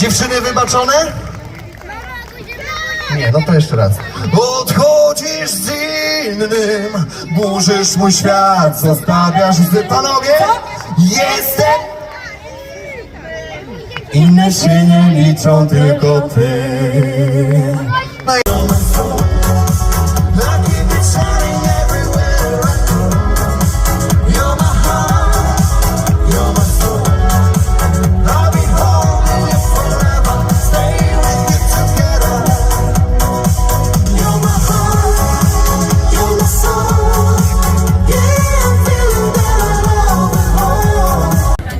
Dziewczyny wybaczone? Nie, no to jeszcze raz. Odchodzisz z innym, burzysz mój świat, zostawiasz łzy panowie. Jestem! Inne się nie liczą, tylko ty.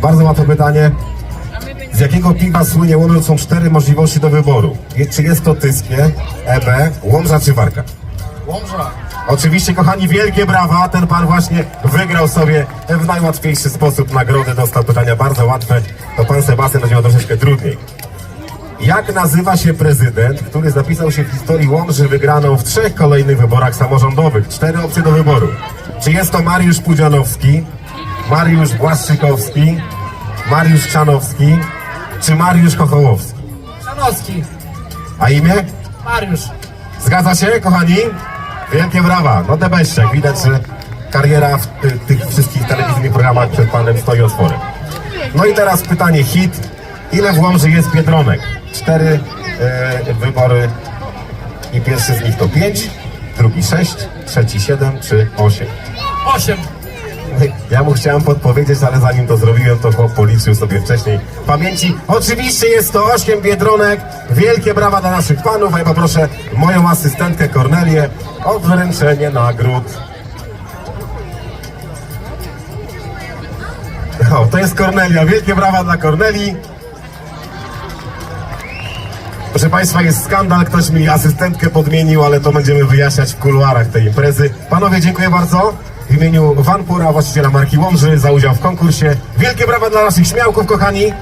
Bardzo łatwe pytanie. Z jakiego piwa słynie Łomża są cztery możliwości do wyboru? Czy jest to Tyskie, EB, Łomża czy Warka? Łomża. Oczywiście, kochani, wielkie brawa. Ten pan właśnie wygrał sobie w najłatwiejszy sposób nagrodę. Dostał pytania bardzo łatwe. To pan Sebastian będzie miał troszeczkę trudniej. Jak nazywa się prezydent, który zapisał się w historii Łomży wygraną w trzech kolejnych wyborach samorządowych? Cztery opcje do wyboru. Czy jest to Mariusz Pudzianowski, Mariusz Błaszczykowski, Mariusz Czanowski, czy Mariusz Kochołowski? Szanowski, A imię? Mariusz. Zgadza się, kochani? Wielkie brawa. No debeszczek. Widać, że kariera w ty, tych wszystkich telewizyjnych programach przed panem stoi otworem. No i teraz pytanie hit. Ile w Łomży jest Biedronek? Cztery e, wybory i pierwszy z nich to pięć, drugi sześć, trzeci siedem czy osiem. Osiem. Ja mu chciałem podpowiedzieć, ale zanim to zrobiłem, to chłop policzył sobie wcześniej pamięci. Oczywiście jest to 8 Biedronek. Wielkie brawa dla naszych panów, a ja poproszę moją asystentkę Kornelię o wręczenie nagród. O, to jest Kornelia. Wielkie brawa dla Kornelii. Proszę Państwa, jest skandal, ktoś mi asystentkę podmienił, ale to będziemy wyjaśniać w kuluarach tej imprezy. Panowie, dziękuję bardzo. W imieniu Vanpura, właściciela marki Łomży, za udział w konkursie. Wielkie brawa dla naszych śmiałków, kochani.